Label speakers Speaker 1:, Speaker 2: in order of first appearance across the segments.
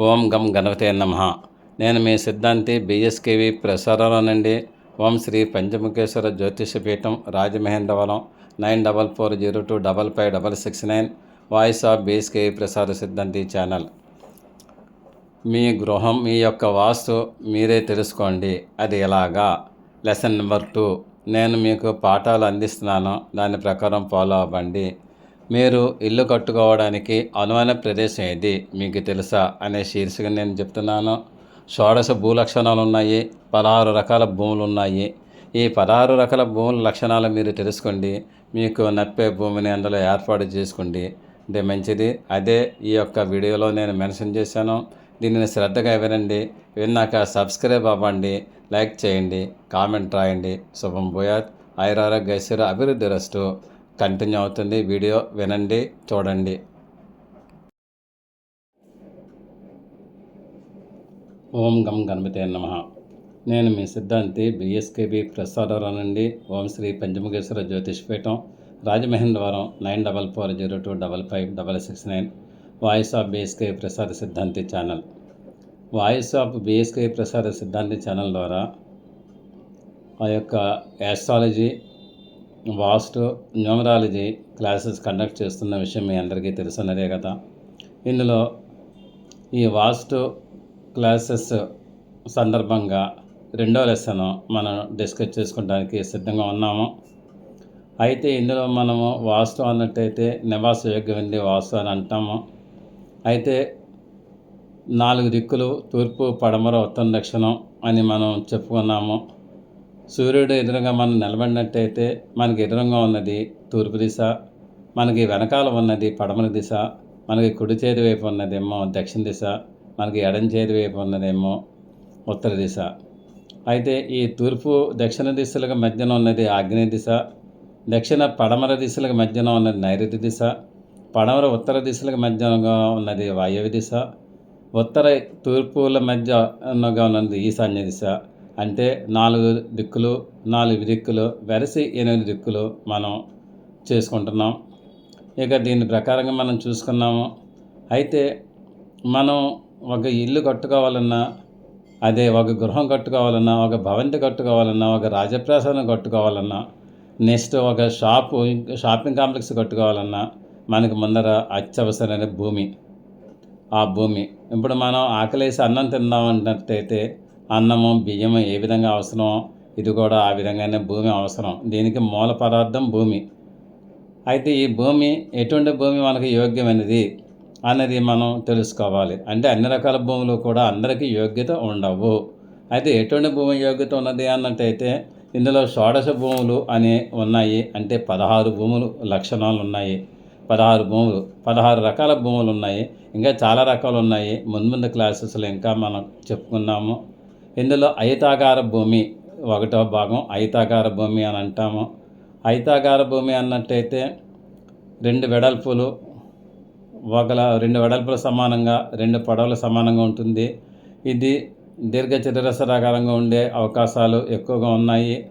Speaker 1: ఓం గం గణపతే నమ. నేను మీ సిద్ధాంతి బిఎస్కేవి ప్రసారాల నుండి ఓం Shri Panchamukheshwara Jyotishapeetham Rajamahendravaram nine double four zero two double five double six nine voice of BSKV Prasara Siddhanti channel. మీ గృహం మీ యొక్క వాస్తు మీరే తెలుసుకోండి. అది ఎలాగా? Lesson number two. నేను మీకు పాఠాలు అందిస్తున్నాను. దాని ప్రకారం ఫాలో అవ్వండి. మీరు ఇల్లు కట్టుకోవడానికి అనువైన ప్రదేశం ఏది? మీకు తెలుసా? అనే శీర్షిక నేను చెప్తున్నాను. షోడశ భూలక్షణాలు ఉన్నాయి పదహారు రకాల భూములు ఉన్నాయి ఈ పదహారు రకాల భూముల లక్షణాలు మీరు తెలుసుకోండి. మీకు నప్పే భూమిని అందులో ఏర్పాటు చేసుకోండి. అంటే మంచిది. అదే ఈ యొక్క వీడియోలో నేను మెన్షన్ చేశాను. దీనిని శ్రద్ధగా వినండి. విన్నాక సబ్స్క్రైబ్ అవ్వండి. లైక్ చేయండి. కామెంట్ రాయండి. శుభం భూయాత్. ఐరారోగ్య అభివృద్ధి రస్టు కంటిన్యూ అవుతుంది. వీడియో వినండి చూడండి. ఓం గం గణపతే నమ. నేను మీ సిద్ధాంతి బిఎస్కేబి ప్రసారాల నుండి ఓం Shri Panchamukheshwara Jyotishpeetham Rajamahendravaram nine double four zero two double five double six nine voice of BSK Prasada Siddhanti channel. Voice of BSK Prasada Siddhanti channel ద్వారా ఆ యొక్క astrology vastu numerology classes conduct చేస్తున్న విషయం మీ అందరికీ తెలుసున్నదే కదా. ఇందులో ఈ వాస్తు classes సందర్భంగా రెండో లెసన్ మనం డిస్కస్ చేసుకోవడానికి సిద్ధంగా ఉన్నాము. అయితే ఇందులో మనము వాస్తు అన్నట్టయితే నివాస యోగ్యమైంది వాస్తు అని అంటాము. అయితే నాలుగు దిక్కులు తూర్పు పడమర ఉత్తర దక్షిణం అని మనం చెప్పుకున్నాము. సూర్యుడు ఎదురుగా మనం నిలబడినట్టయితే మనకి ఎదురుగా ఉన్నది తూర్పు దిశ మనకి వెనకాల ఉన్నది పడమర దిశ మనకి కుడి చేతి వైపు ఉన్నదేమో దక్షిణ దిశ మనకి ఎడం చేతి వైపు ఉన్నదేమో ఉత్తర దిశ. అయితే ఈ తూర్పు దక్షిణ దిశలకు మధ్యన ఉన్నది ఆగ్నేయ దిశ దక్షిణ పడమర దిశలకు మధ్యన ఉన్నది నైరుతి దిశ పడమర ఉత్తర దిశలకు మధ్యగా ఉన్నది వాయవ్య దిశ ఉత్తర తూర్పుల మధ్యగా ఉన్నది ఈశాన్య దిశ. అంటే నాలుగు దిక్కులు నాలుగు దిక్కులు వెరసి ఎనిమిది దిక్కులు మనం చేసుకుంటున్నాం. ఇక దీని ప్రకారంగా మనం చూసుకున్నాము. అయితే మనం ఒక ఇల్లు కట్టుకోవాలన్నా అదే ఒక గృహం కట్టుకోవాలన్నా ఒక భవంతి కట్టుకోవాలన్నా ఒక రాజప్రాసాదం కట్టుకోవాలన్నా నెక్స్ట్ ఒక షాపు షాపింగ్ కాంప్లెక్స్ కట్టుకోవాలన్నా మనకు ముందర అత్యవసరమైన భూమి. ఆ భూమి. ఇప్పుడు మనం ఆకలేసి అన్నం తిందామన్నట్టయితే అన్నము బియ్యము ఏ విధంగా అవసరమో ఇది కూడా ఆ విధంగానే భూమి అవసరం. దీనికి మూల పదార్థం భూమి. అయితే ఈ భూమి ఎటువంటి భూమి మనకు యోగ్యమైనది అన్నది మనం తెలుసుకోవాలి. అంటే అన్ని రకాల భూములు కూడా అందరికీ యోగ్యత ఉండవు. అయితే ఎటువంటి భూమి యోగ్యత ఉన్నది అన్నట్టయితే ఇందులో షోడశ భూములు అని ఉన్నాయి. అంటే పదహారు భూములు లక్షణాలు ఉన్నాయి. పదహారు భూములు పదహారు రకాల భూములు ఉన్నాయి. ఇంకా చాలా రకాలు ఉన్నాయి. ముందు ముందు క్లాసెస్లో ఇంకా మనం చెప్పుకున్నాము. ఇందులో అయితాకార భూమి ఒకటో భాగం. అయితాకార భూమి అని అంటాము. అయితాకార భూమి అన్నట్టయితే రెండు వెడల్పులు ఒకల రెండు వెడల్పులు సమానంగా రెండు పొడవుల సమానంగా ఉంటుంది. ఇది దీర్ఘ చతురస్రాకారంగా ఉండే అవకాశాలు ఎక్కువగా ఉన్నాయి.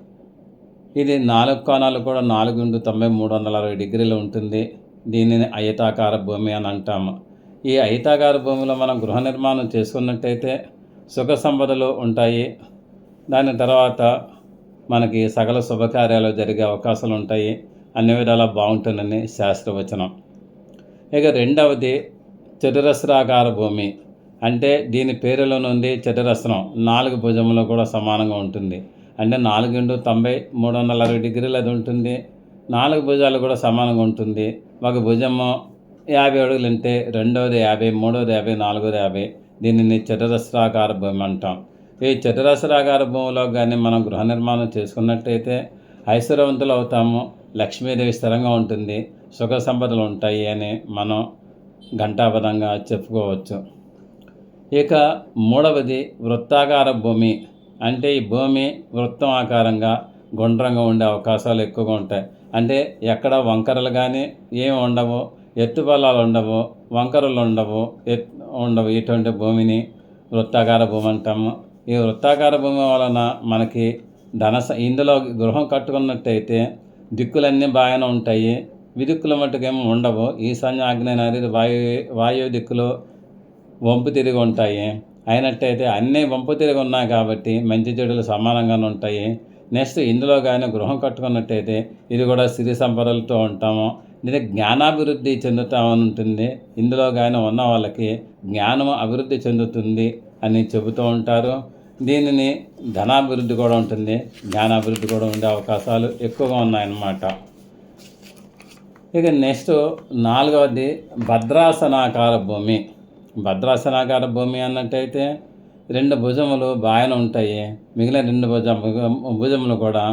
Speaker 1: ఇది నాలుగు కోణాలు కూడా నాలుగు నుండి తొంభై మూడు వందల అరవై డిగ్రీలు ఉంటుంది. దీనిని అయితాకార భూమి అని అంటాము. ఈ అయితాకార భూమిలో మనం గృహ నిర్మాణం చేసుకున్నట్టయితే సుఖ సంపదలు ఉంటాయి. దాని తర్వాత మనకి సకల శుభకార్యాలు జరిగే అవకాశాలు ఉంటాయి. అన్ని విధాలా బాగుంటుందని శాస్త్రవచనం. ఇక రెండవది చతురస్రాకార భూమి. అంటే దీని పేరులో నుండి చతురస్రం నాలుగు భుజములు కూడా సమానంగా ఉంటుంది. అంటే నాలుగు తొంభై మూడు వందల అరవై డిగ్రీలు అది ఉంటుంది. నాలుగు భుజాలు కూడా సమానంగా ఉంటుంది. ఒక భుజము యాభై అడుగులు ఉంటే రెండవది యాభై మూడవది యాభై నాలుగోది యాభై. దీనిని చతురస్రాకార భూమి అంటాం ఈ చతురస్రాకార భూమిలో కానీ మనం గృహ నిర్మాణం చేసుకున్నట్టయితే ఐశ్వర్యవంతులు అవుతాము లక్ష్మీదేవి స్థిరంగా ఉంటుంది సుఖ సంపదలు ఉంటాయి అని మనం ఘంటాపదంగా చెప్పుకోవచ్చు. ఇక మూడవది వృత్తాకార భూమి అంటే ఈ భూమి వృత్తం ఆకారంగా గుండ్రంగా ఉండే అవకాశాలు ఎక్కువగా ఉంటాయి. అంటే ఎక్కడ వంకరలు కానీ ఏమి ఉండవు ఎత్తు పొలాలు ఉండవు వంకరలు ఉండవు ఎత్ ఉండవు. ఇటువంటి భూమిని వృత్తాకార భూమి అంటాము. ఈ వృత్తాకార భూమి వలన మనకి ధన ఇందులో గృహం కట్టుకున్నట్టయితే దిక్కులన్నీ బాగానే ఉంటాయి. విదిక్కుల మట్టుకేమో ఉండవు. ఈశాన్య ఆగ్నేయ నది వాయు వాయు దిక్కులు వంపు తిరిగి ఉంటాయి. అయినట్టయితే అన్నీ వంపు తిరిగి ఉన్నాయి కాబట్టి మంచి చెడులు సమానంగానే ఉంటాయి. నెక్స్ట్ ఇందులో కానీ గృహం కట్టుకున్నట్టయితే ఇది కూడా సిరి సంపదలతో ఉంటాము. ఇది జ్ఞానాభివృద్ధి చెందుతామని ఉంటుంది. ఇందులో కానీ ఉన్న వాళ్ళకి జ్ఞానం అభివృద్ధి చెందుతుంది అని చెబుతూ ఉంటారు. దీనిని ధనాభివృద్ధి కూడా ఉంటుంది. జ్ఞానాభివృద్ధి కూడా ఉండే అవకాశాలు ఎక్కువగా ఉన్నాయన్నమాట. ఇక నెక్స్ట్ నాలుగవది భద్రాసనాకార భూమి. భద్రాసనాకార భూమి అన్నట్టయితే రెండు భుజములు బాగానే ఉంటాయి. మిగిలిన రెండు భుజ భుజములు కూడా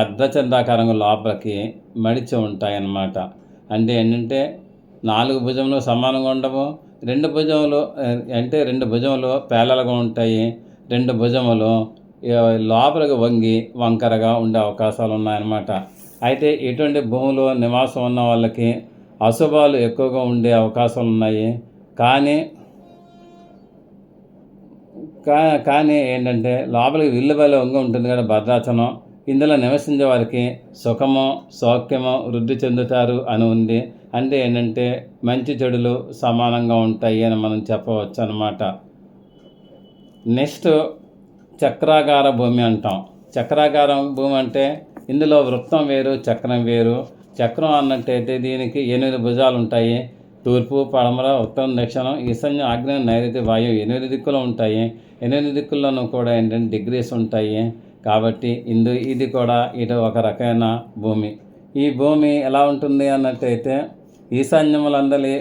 Speaker 1: అర్ధచంద్రాకారంగా లోపలికి మడిచి ఉంటాయి అన్నమాట అంటే ఏంటంటే నాలుగు భుజములు సమానంగా ఉండవు. రెండు భుజములు అంటే రెండు భుజములు పేలలుగా ఉంటాయి. రెండు భుజములు లోపలికి వంగి వంకరగా ఉండే అవకాశాలు ఉన్నాయన్నమాట. అయితే ఇటువంటి భూములు నివాసం ఉన్న వాళ్ళకి అశుభాలు ఎక్కువగా ఉండే అవకాశాలు ఉన్నాయి. కానీ కా కానీ ఏంటంటే లోపలికి విల్లు బలి వంగి ఉంటుంది కదా భద్రాచలం. ఇందులో నివసించే వారికి సుఖము సౌఖ్యము వృద్ధి చెందుతారు అని ఉంది. అంటే ఏంటంటే మంచి చెడులు సమానంగా ఉంటాయి అని మనం చెప్పవచ్చు అనమాట నెక్స్ట్ చక్రాకార భూమి అంటాం. చక్రాకారం భూమి అంటే ఇందులో వృత్తం వేరు చక్రం వేరు. చక్రం అన్నట్టయితే దీనికి ఎనిమిది భుజాలు ఉంటాయి. తూర్పు పడమర ఉత్తరం దక్షిణం ఈశాన్యం ఆగ్నేయ నైరుతి వాయువు ఎనిమిది దిక్కులు ఉంటాయి. ఎనిమిది దిక్కుల్లోనూ కూడా ఏంటంటే డిగ్రీస్ ఉంటాయి. కాబట్టి ఇందు ఇది కూడా ఇటు ఒక రకమైన భూమి. ఈ భూమి ఎలా ఉంటుంది అన్నట్టయితే ఈశాన్యములందలి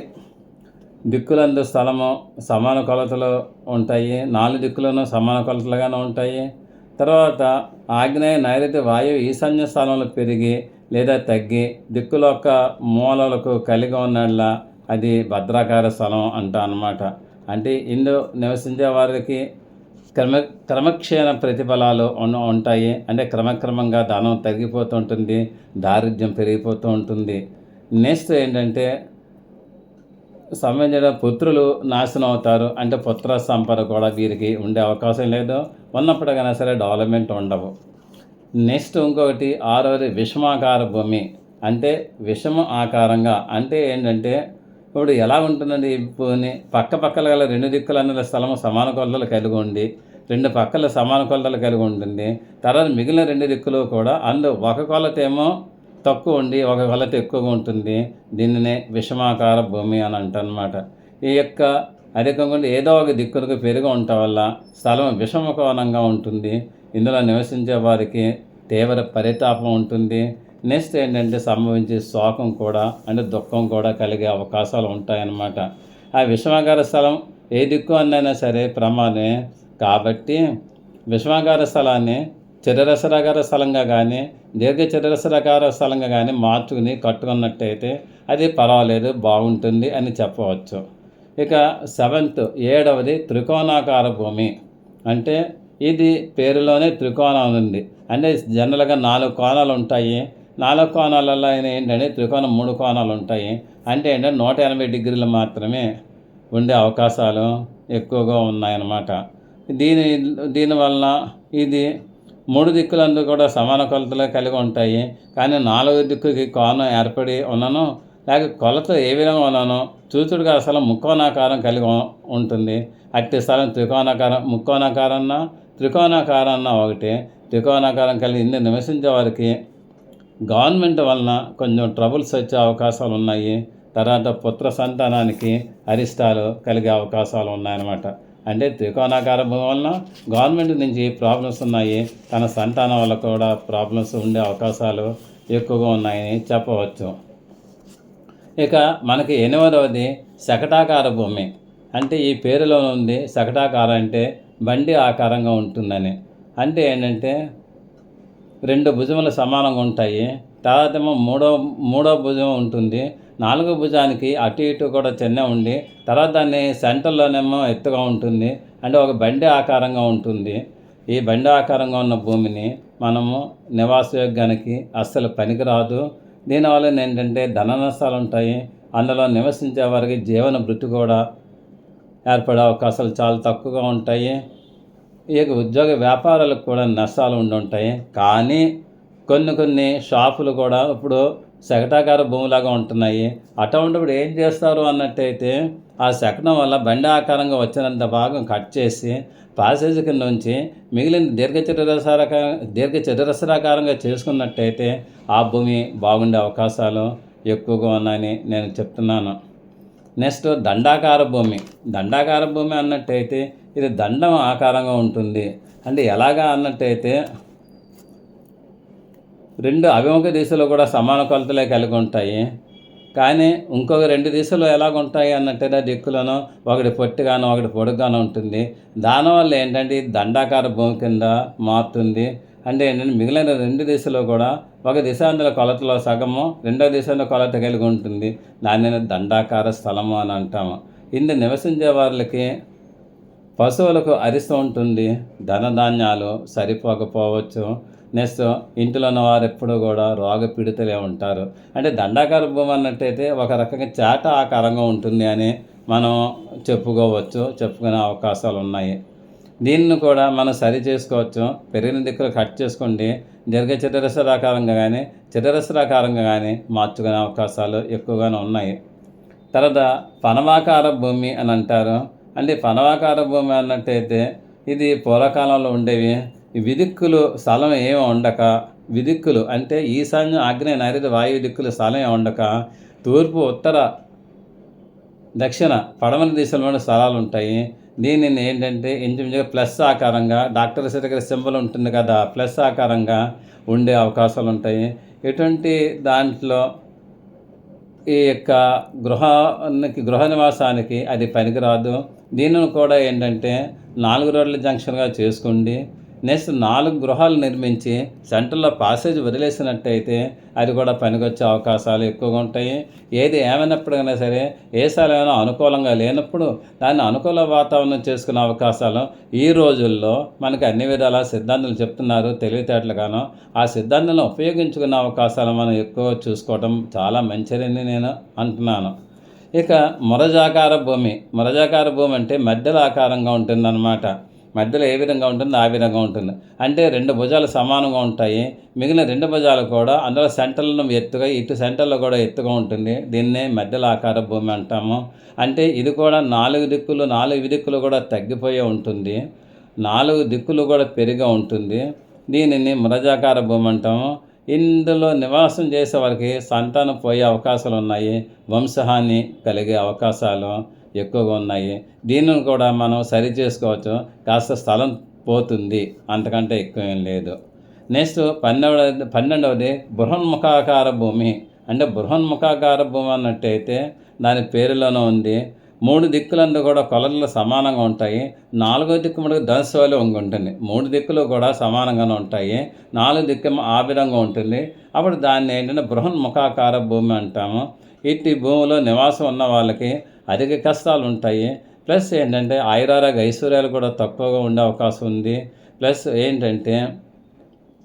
Speaker 1: దిక్కులందు స్థలము సమాన కొలతలు ఉంటాయి. నాలుగు దిక్కులను సమాన కొలతలుగానే ఉంటాయి. తర్వాత ఆగ్నేయ నైరుతి వాయువు ఈశాన్య స్థానంలో పెరిగి లేదా తగ్గి దిక్కుల యొక్క మూలలకు కలిగి ఉన్నట్ల అది భద్రాకార స్థలం అంట అనమాట అంటే ఇందు నివసించే వారికి క్రమ క్రమక్షీణ ప్రతిఫలాలు ఉంటాయి. అంటే క్రమక్రమంగా ధనం తగ్గిపోతూ ఉంటుంది దారిద్ర్యం పెరిగిపోతూ ఉంటుంది. నెక్స్ట్ ఏంటంటే సంబంధించిన పుత్రులు నాశనం అవుతారు. అంటే పుత్ర సంపద కూడా వీరికి ఉండే అవకాశం లేదు. ఉన్నప్పటికైనా సరే డెవలప్మెంట్ ఉండవు. నెక్స్ట్ ఇంకొకటి ఆరోది విషమాకార భూమి. అంటే విషమ ఆకారంగా అంటే ఏంటంటే ఇప్పుడు ఎలా ఉంటుందండి ఈ భూమి? పక్క పక్కల గల రెండు దిక్కుల అన్న స్థలము సమాన కొలతలు కలిగి ఉండి రెండు పక్కల సమాన కొలతలు కలిగి ఉంటుంది. తర్వాత మిగిలిన రెండు దిక్కులు కూడా అందు ఒక కొలత ఏమో తక్కువ ఉండి ఒక కొలత ఎక్కువగా ఉంటుంది. దీనినే విషమాకార భూమి అని అంటనమాట ఈ యొక్క అధికంగా ఏదో ఒక దిక్కులకు పెరిగి ఉండటం వల్ల స్థలం విషమకోణంగా ఉంటుంది. ఇందులో నివసించే వారికి తీవ్ర పరితాపం ఉంటుంది. నెక్స్ట్ ఏంటంటే సంభవించే శోకం కూడా అంటే దుఃఖం కూడా కలిగే అవకాశాలు ఉంటాయన్నమాట. ఆ విషమాగార స్థలం ఏ దిక్కు అన్నైనా సరే ప్రమాదమే. కాబట్టి విషమాగార స్థలాన్ని చరరసరగార స్థలంగా కానీ దీర్ఘ చరరసరకార స్థలంగా కానీ మార్చుకుని కట్టుకున్నట్టయితే అది పర్వాలేదు బాగుంటుంది అని చెప్పవచ్చు. ఇక సెవెంత్ ఏడవది త్రికోణాకార భూమి. అంటే ఇది పేరులోనే త్రికోణం ఉంది. అంటే జనరల్గా నాలుగు కోణాలు ఉంటాయి. నాలుగు కోణాలలో ఏంటంటే త్రికోణం మూడు కోణాలు ఉంటాయి. అంటే ఏంటంటే నూట ఎనభై డిగ్రీలు మాత్రమే ఉండే అవకాశాలు ఎక్కువగా ఉన్నాయన్నమాట. దీని దీనివల్ల ఇది మూడు దిక్కులందు కూడా సమాన కొలతలు కలిగి ఉంటాయి. కానీ నాలుగు దిక్కుకి కోణం ఏర్పడి ఉన్నాను లేక కొలత ఏ విధంగా ఉన్నానో చూచుడుగా అసలు ముక్కోణాకారం కలిగి ఉంటుంది. అట్టి స్థలం త్రికోణాకారం ముక్కోణాకారన్న త్రికోణాకారన్న ఒకటి. త్రికోణాకారం కలిగి ఇన్ని నివసించే వారికి గవర్నమెంట్ వలన కొంచెం ట్రబుల్స్ వచ్చే అవకాశాలు ఉన్నాయి. తర్వాత పుత్ర సంతానానికి అరిష్టాలు కలిగే అవకాశాలు ఉన్నాయన్నమాట. అంటే త్రికోణాకార భూమి వలన గవర్నమెంట్ నుంచి ప్రాబ్లమ్స్ ఉన్నాయి తన సంతానం వల్ల కూడా ప్రాబ్లమ్స్ ఉండే అవకాశాలు ఎక్కువగా ఉన్నాయని చెప్పవచ్చు. ఇక మనకి ఎనిమిదవది శకటాకార భూమి. అంటే ఈ పేరులో ఉంది శకటాకారం అంటే బండి ఆకారంగా ఉంటుందని. అంటే ఏంటంటే రెండు భుజములు సమానంగా ఉంటాయి. తర్వాత మూడో మూడో భుజం ఉంటుంది. నాలుగో భుజానికి అటు ఇటు కూడా చిన్న ఉండి తర్వాత దాన్ని సెంటర్లోనేమో ఎత్తుగా ఉంటుంది. అంటే ఒక బండి ఆకారంగా ఉంటుంది. ఈ బండి ఆకారంగా ఉన్న భూమిని మనము నివాసయోగ్యానికి అస్సలు పనికిరాదు. దీనివల్ల ఏంటంటే ధన నష్టాలు ఉంటాయి. అందులో నివసించే వారికి జీవన భృతి కూడా ఏర్పడే అవకాశాలు చాలా తక్కువగా ఉంటాయి. ఈ యొక్క ఉద్యోగ వ్యాపారాలకు కూడా నష్టాలు ఉండి ఉంటాయి కానీ కొన్ని కొన్ని షాపులు కూడా ఇప్పుడు శకటాకార భూమిలాగా ఉంటున్నాయి. అటువంటిప్పుడు ఏం చేస్తారు అన్నట్టయితే ఆ శకటం వల్ల బండి ఆకారంగా వచ్చినంత భాగం కట్ చేసి పాసేజ్ కింద ఉంచి మిగిలిన దీర్ఘ చతురస్రాక దీర్ఘ చతురస్రాకారంగా చేసుకున్నట్టయితే ఆ భూమి బాగుండే అవకాశాలు ఎక్కువగా ఉన్నాయని నేను చెప్తున్నాను. నెక్స్ట్ దండాకార భూమి. దండాకార భూమి అన్నట్టయితే ఇది దండం ఆకారంగా ఉంటుంది. అంటే ఎలాగా అన్నట్టయితే రెండు అభిముఖ దిశలో కూడా సమాన కొలతలే కలిగి ఉంటాయి? కానీ ఇంకొక రెండు దిశలు ఎలాగ ఉంటాయి అన్నట్టుగా దిక్కులను ఒకటి పొట్టిగాను ఒకటి పొడుగ్గాను ఉంటుంది. దానివల్ల ఏంటంటే దండాకార భూమి కింద మారుతుంది. అంటే ఏంటంటే మిగిలిన రెండు దిశలో కూడా ఒక దిశాంతర కొలతలో సగము రెండో దిశలో కొలత కలిగి ఉంటుంది. దానిని దండాకార స్థలము అని అంటాము. ఇందు నివసించే వాళ్ళకి పశువులకు అరిస్తూ ఉంటుంది. ధనధాన్యాలు సరిపోకపోవచ్చు. నెక్స్ట్ ఇంటిలో ఉన్న వారు ఎప్పుడూ కూడా రోగ పీడితలే ఉంటారు. అంటే దండాకార భూమి అన్నట్టయితే ఒక రకంగా చాట ఆకారంగా ఉంటుంది అని మనం చెప్పుకోవచ్చు చెప్పుకునే అవకాశాలు ఉన్నాయి దీన్ని కూడా మనం సరి చేసుకోవచ్చు. పెరిగిన దిక్కులు కట్ చేసుకోండి దీర్ఘ చతురస్రాకారంగా కానీ చతురస్రాకారంగా కానీ మార్చుకునే అవకాశాలు ఎక్కువగానే ఉన్నాయి. తర్వాత పనవాకార భూమి అని అంటారు. అంటే పనవాకార భూమి అన్నట్టయితే ఇది పూర్వకాలంలో ఉండేవి. విదిక్కులు స్థలం ఏమి ఉండక. విదిక్కులు అంటే ఈశాన్య ఆగ్నేయ నైరుతి వాయు దిక్కులు స్థలం ఉండక. తూర్పు ఉత్తర దక్షిణ పడమర దిశలో స్థలాలు ఉంటాయి. దీనిని ఏంటంటే ఇంచుమించుగా ప్లస్ ఆకారంగా డాక్టర్ దగ్గర సింబల్ ఉంటుంది కదా ప్లస్ ఆకారంగా ఉండే అవకాశాలు ఉంటాయి. ఎటువంటి దాంట్లో ఈ యొక్క గృహానికి గృహ నివాసానికి అది పనికిరాదు. దీనిని కూడా ఏంటంటే నాలుగు రోడ్ల జంక్షన్గా చేసుకోండి నెక్స్ట్ నాలుగు గృహాలు నిర్మించి సెంటర్లో పాసేజ్ వదిలేసినట్టయితే అది కూడా పనికొచ్చే అవకాశాలు ఎక్కువగా ఉంటాయి. ఏది ఏమైనప్పటికైనా సరే ఏ ఏమైనా అనుకూలంగా లేనప్పుడు దాన్ని అనుకూల వాతావరణం చేసుకునే అవకాశాలు ఈ రోజుల్లో మనకి అన్ని విధాల సిద్ధాంతాలు చెప్తున్నారు తెలివితేటలుగాను. ఆ సిద్ధాంతాలను ఉపయోగించుకునే అవకాశాలు మనం ఎక్కువ చూసుకోవటం చాలా మంచిదని నేను అంటున్నాను. ఇక మురజాకార భూమి. మురజాకార భూమి అంటే మధ్యలో ఆకారంగా ఉంటుందన్నమాట. మధ్యలో ఏ విధంగా ఉంటుందో ఆ విధంగా ఉంటుంది. అంటే రెండు భుజాలు సమానంగా ఉంటాయి. మిగిలిన రెండు భుజాలు కూడా అందులో సెంటర్లను ఎత్తుగా ఇటు సెంటర్లో కూడా ఎత్తుగా ఉంటుంది. దీన్నే మధ్యలో ఆకార భూమి అంటాము. అంటే ఇది కూడా నాలుగు దిక్కులు నాలుగు దిక్కులు కూడా తగ్గిపోయే ఉంటుంది. నాలుగు దిక్కులు కూడా పెరిగి ఉంటుంది. దీనిని మృజాకార భూమి అంటాము. ఇందులో నివాసం చేసే వారికి సంతానం పోయే అవకాశాలు ఉన్నాయి. వంశహాని కలిగే అవకాశాలు. ఎక్కువగా ఉన్నాయి. దీనిని కూడా మనం సరి చేసుకోవచ్చు. కాస్త స్థలం పోతుంది. అంతకంటే ఎక్కువ ఏం లేదు. నెక్స్ట్ పన్నెండవది పన్నెండవది బృహన్ముఖాకార భూమి. అంటే బృహన్ముఖాకార భూమి అన్నట్టయితే దాని పేరులోనే ఉంది. మూడు దిక్కులందు కూడా కొలలు సమానంగా ఉంటాయి. నాలుగో దిక్కు మనకు ధనుసు ఉంటుంది మూడు దిక్కులు కూడా సమానంగానే ఉంటాయి. నాలుగు దిక్కు ఆ విధంగా ఉంటుంది. అప్పుడు దాన్ని ఏంటంటే బృహన్ముఖాకార భూమి అంటాము. ఇట్టి భూమిలో నివాసం ఉన్న వాళ్ళకి అధిక కష్టాలు ఉంటాయి ప్లస్ ఏంటంటే ఐరారాగ ఐశ్వర్యాలు కూడా తక్కువగా ఉండే అవకాశం ఉంది. ప్లస్ ఏంటంటే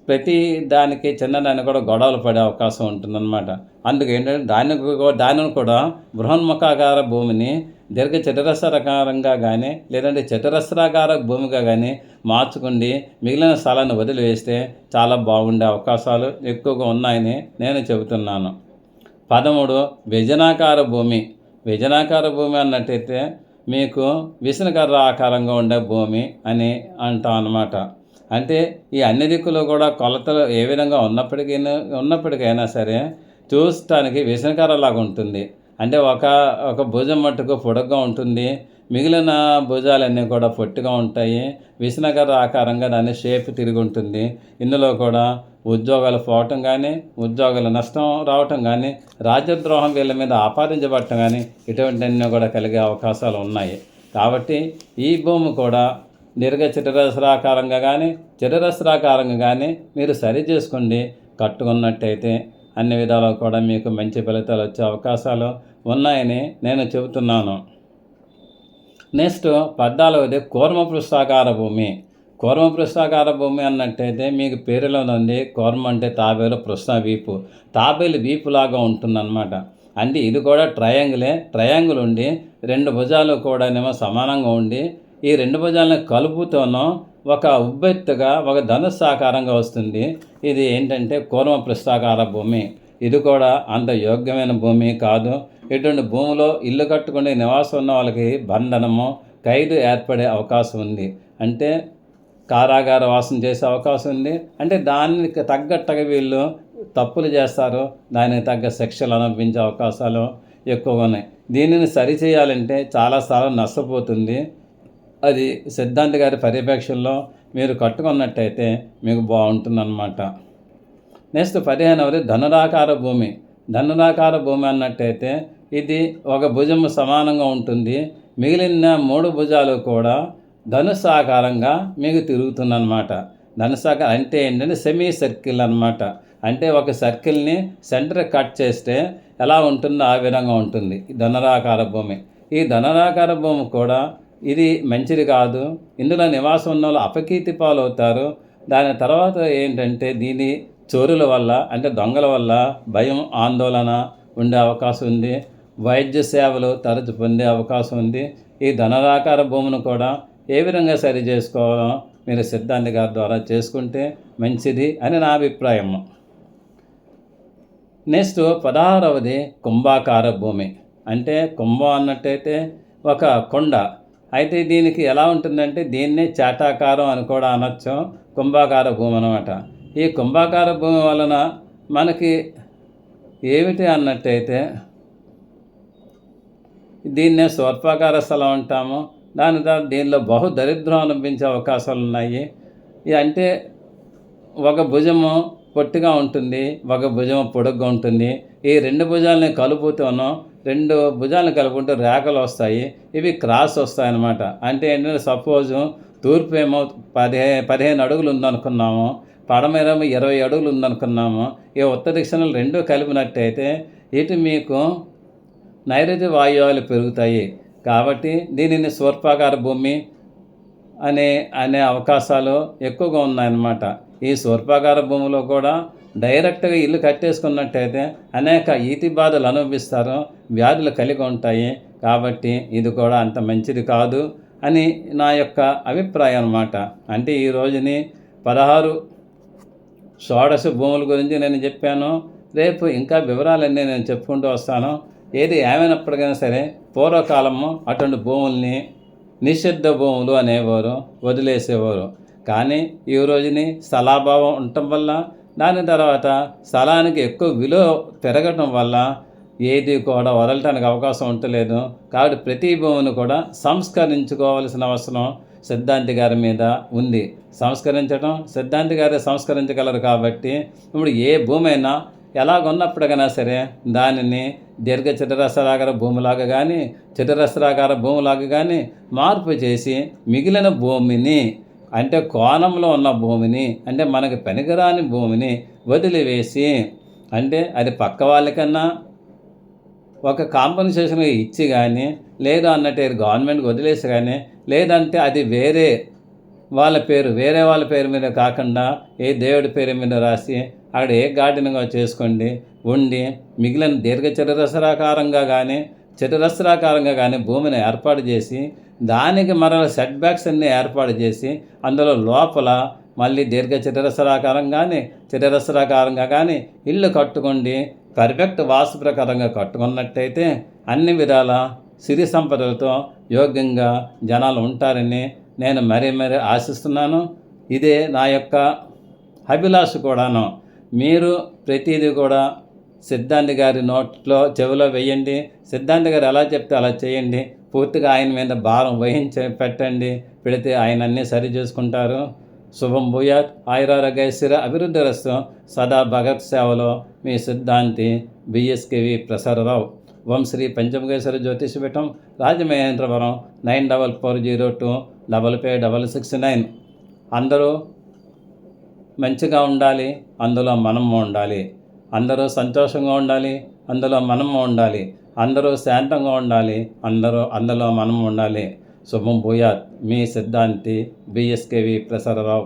Speaker 1: ప్రతి దానికి చిన్నదానికి కూడా గొడవలు పడే అవకాశం ఉంటుందన్నమాట. అందుకు ఏంటంటే దానికి దానిని కూడా బృహన్ముఖాకార భూమిని దీర్ఘ చతురస్రాకారంగా కానీ లేదంటే చతురస్రాకార భూమిగా కానీ మార్చుకుండి మిగిలిన స్థలాన్ని వదిలివేస్తే చాలా బాగుండే అవకాశాలు ఎక్కువగా ఉన్నాయని నేను చెబుతున్నాను. పదమూడు వ్యజనాకార భూమి. విజనాకార భూమి అన్నట్టయితే మీకు విసనకర్ర ఆకారంగా ఉండే భూమి అని అంటాం అన్నమాట. అంటే ఈ అన్ని దిక్కులు కూడా కొలతలు ఏ విధంగా ఉన్నప్పటికీ ఉన్నప్పటికైనా సరే చూడటానికి విసనకర్రలాగా ఉంటుంది. అంటే ఒక ఒక భుజం మట్టుకు పొడుగ్గా ఉంటుంది. మిగిలిన భుజాలన్నీ కూడా పొట్టిగా ఉంటాయి. విసనకర్ర ఆకారంగా దాని షేప్ తిరిగి ఉంటుంది. ఇందులో కూడా ఉద్యోగాలు పోవటం కానీ ఉద్యోగాల నష్టం రావటం కానీ రాజ్యద్రోహం వీళ్ళ మీద ఆపాదించబడటం కానీ ఇటువంటివన్నీ కూడా కలిగే అవకాశాలు ఉన్నాయి. కాబట్టి ఈ భూమి కూడా దీర్ఘ చిరరసరాకారంగా కానీ చిరరసరాకారంగా కానీ మీరు సరి చేసుకోండి కట్టుకున్నట్టయితే అన్ని విధాలు కూడా మీకు మంచి ఫలితాలు వచ్చే అవకాశాలు ఉన్నాయని నేను చెబుతున్నాను. నెక్స్ట్ పద్నాలుగోది కూర్మ పృష్ఠాకార భూమి. కూర్మ పృష్ఠాకార భూమి అన్నట్టయితే మీకు పేరులో ఉంది. కూర్మ అంటే తాబేలు పృష్ణ వీపు. తాబేలు వీపులాగా ఉంటుందన్నమాట. అంటే ఇది కూడా ట్రయాంగిలే ట్రయాంగిల్ ఉండి రెండు భుజాలు కూడానేమో సమానంగా ఉండి ఈ రెండు భుజాలను కలుపుతోనో ఒక ఉబ్బెత్తుగా ఒక ధనుస్సు ఆకారంగా వస్తుంది. ఇది ఏంటంటే కూర్మ పృష్ఠాకార భూమి. ఇది కూడా అంత యోగ్యమైన భూమి కాదు. ఇటువంటి భూమిలో ఇల్లు కట్టుకునే నివాసం ఉన్న వాళ్ళకి బంధనము ఖైదు ఏర్పడే అవకాశం ఉంది. అంటే కారాగార వాసం చేసే అవకాశం ఉంది. అంటే దానికి తగ్గట్టుగా వీళ్ళు తప్పులు చేస్తారు. దానికి తగ్గ శిక్షలు అనుభవించే అవకాశాలు ఎక్కువగా ఉన్నాయి. దీనిని సరిచేయాలంటే చాలాసార్లు నష్టపోతుంది. అది సిద్ధాంత గారి పర్యవేక్షణలో మీరు కట్టుకున్నట్టయితే మీకు బాగుంటుందన్నమాట. నెక్స్ట్ పదిహేనవది ధనురాకార భూమి. ధనురాకార భూమి అన్నట్టయితే ఇది ఒక భుజం సమానంగా ఉంటుంది. మిగిలిన మూడు భుజాలు కూడా ధనుసు ఆకారంగా మీకు తిరుగుతుందన్నమాట. ధనుసాకారం అంటే ఏంటంటే సెమీ సర్కిల్ అనమాట అంటే ఒక సర్కిల్ని సెంటర్ కట్ చేస్తే ఎలా ఉంటుందో ఆ విధంగా ఉంటుంది. ఈ భూమి. ఈ ధనరాకార భూమి కూడా ఇది మంచిది కాదు. ఇందులో నివాసం ఉన్న వాళ్ళు అపకీర్తి పాలవుతారు. దాని తర్వాత ఏంటంటే దీని చోరుల వల్ల అంటే దొంగల వల్ల భయం ఆందోళన ఉండే అవకాశం ఉంది. వైద్య సేవలు తరచు పొందే అవకాశం ఉంది. ఈ ధనరాకార భూమిని కూడా ఏ విధంగా సరి చేసుకోవాలో మీరు సిద్ధాంతి గారి ద్వారా చేసుకుంటే మంచిది అని నా అభిప్రాయం. నెక్స్ట్ పదహారవది కుంభాకార భూమి. అంటే కుంభం అన్నట్టయితే ఒక కొండ. అయితే దీనికి ఎలా ఉంటుందంటే దీన్నే చాటాకారం అని కూడా అనొచ్చు. కుంభాకార భూమి అనమాట ఈ కుంభాకార భూమి వలన మనకి ఏమిటి అన్నట్టయితే దీన్నే స్వర్పాకార స్థలం అంటాము. దాని ద్వారా దీనిలో బహు దరిద్రం అనిపించే అవకాశాలు ఉన్నాయి. అంటే ఒక భుజము పొట్టిగా ఉంటుంది ఒక భుజము పొడుగ్గా ఉంటుంది. ఈ రెండు భుజాలని కలుపుతూనో రెండు భుజాలను కలుపుకుంటూ రేఖలు వస్తాయి. ఇవి క్రాస్ వస్తాయి అన్నమాట అంటే ఏంటంటే సపోజు తూర్పు ఏమో పదిహే పదిహేను అడుగులు ఉందనుకున్నాము. పడమేరేమో ఇరవై అడుగులు ఉందనుకున్నాము. ఈ ఉత్తర దిశలు రెండు కలిపినట్టయితే ఇటు మీకు నైరుతి వాయువులు పెరుగుతాయి కాబట్టి దీనిని స్వర్పాకార భూమి అనే అనే అవకాశాలు ఎక్కువగా ఉన్నాయన్నమాట. ఈ స్వర్పాకార భూమిలో కూడా డైరెక్ట్గా ఇల్లు కట్టేసుకున్నట్టయితే అనేక ఈతి బాధలు అనుభవిస్తారు వ్యాధులు కలిగి ఉంటాయి. కాబట్టి ఇది కూడా అంత మంచిది కాదు అని నా యొక్క అభిప్రాయం అన్నమాట. అంటే ఈ రోజుని పదహారు షోడశ భూముల గురించి నేను చెప్పాను. రేపు ఇంకా వివరాలన్నీ నేను చెప్పుకుంటూ వస్తాను. ఏది ఏమైనప్పటికైనా సరే పూర్వకాలము అటువంటి భూముల్ని నిషిద్ధ భూములు అనేవారు వదిలేసేవారు. కానీ ఈ రోజుని స్థలాభావం ఉండటం వల్ల దాని తర్వాత స్థలానికి ఎక్కువ విలువ పెరగటం వల్ల ఏది కూడా వదలటానికి అవకాశం ఉండలేదు. కాబట్టి ప్రతి భూమిని కూడా సంస్కరించుకోవాల్సిన అవసరం సిద్ధాంతి గారి మీద ఉంది. సంస్కరించడం సిద్ధాంతి గారే సంస్కరించగలరు కాబట్టి ఇప్పుడు ఏ భూమి అయినా ఎలాగున్నప్పటికైనా సరే దానిని దీర్ఘ చతురస్రాకార భూమిలాగా కానీ చతురస్రాకార భూమిలాగా కానీ మార్పు చేసి మిగిలిన భూమిని అంటే కోణంలో ఉన్న భూమిని అంటే మనకు పనికిరాని భూమిని వదిలివేసి అంటే అది పక్క వాళ్ళకన్నా ఒక కాంపన్సేషన్ ఇచ్చి కానీ లేదా అన్నట్టు గవర్నమెంట్కి వదిలేసి కానీ లేదంటే అది వేరే వాళ్ళ పేరు వేరే వాళ్ళ పేరు మీద కాకుండా ఏ దేవుడి పేరు మీద రాసి అక్కడ ఏ గార్డెన్గా చేసుకోండి ఉండి మిగిలిన దీర్ఘ చతురస్రాకారంగా కానీ చతురస్రాకారంగా కానీ భూమిని ఏర్పాటు చేసి దానికి మరల సెట్ బ్యాక్స్ అన్నీ ఏర్పాటు చేసి అందులో లోపల మళ్ళీ దీర్ఘ చతురస్రాకారం కానీ చతురస్రాకారంగా కానీ ఇల్లు కట్టుకోండి. పర్ఫెక్ట్ వాస్తు ప్రకారంగా కట్టుకున్నట్టయితే అన్ని విధాల సిరి సంపదలతో యోగ్యంగా జనాలు ఉంటారని నేను మరీ మరీ ఆశిస్తున్నాను. ఇదే నా యొక్క అభిలాష కూడాను. మీరు ప్రతిదీ కూడా సిద్ధాంతి గారి నోట్లో చెవిలో వేయండి. సిద్ధాంతి గారు ఎలా చెప్తే అలా చేయండి. పూర్తిగా ఆయన మీద భారం వహించి పెట్టండి. పెడితే ఆయన అన్నీ సరి చేసుకుంటారు. శుభం భూయాత్. ఆయురారోగ్యశ్వర అభివృద్ధి రస్తు. సదా భగత్ సేవలో మీ సిద్ధాంతి బిఎస్కేవి ప్రసరరావు. ఓం Shri Panchamageshwara Jyotishapeetham Rajamahendravaram nine double four zero two double five double six nine. అందరూ మంచిగా ఉండాలి అందులో మనము ఉండాలి. అందరూ సంతోషంగా ఉండాలి అందులో మనము ఉండాలి. అందరూ శాంతంగా ఉండాలి అందరూ అందులో మనం ఉండాలి. శుభం భూయాత్. మీ సిద్ధాంతి బిఎస్కేవి ప్రసారరావు.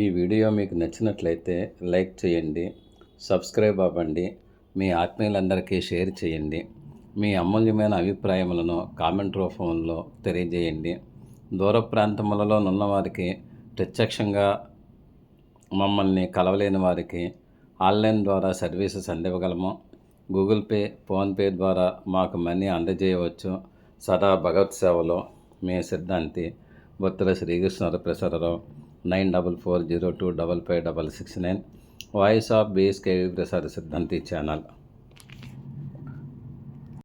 Speaker 1: ఈ వీడియో మీకు నచ్చినట్లయితే లైక్ చేయండి సబ్స్క్రైబ్ అవ్వండి మీ ఆత్మీయులందరికీ షేర్ చేయండి మీ అమూల్యమైన అభిప్రాయములను కామెంట్ రూపంలో తెలియజేయండి. దూర ప్రాంతములలో ఉన్నవారికి ప్రత్యక్షంగా మమ్మల్ని కలవలేని వారికి ఆన్లైన్ ద్వారా సర్వీసెస్ అందివ్వగలము. గూగుల్ పే ఫోన్పే ద్వారా మాకు మనీ అందజేయవచ్చు. సదా భగవత్ సేవలో మీ Siddhanti. Bottula Srikrishna Prasadarao nine double four zero two double five double six nine voice of BSKV Prasad Siddhanti channel.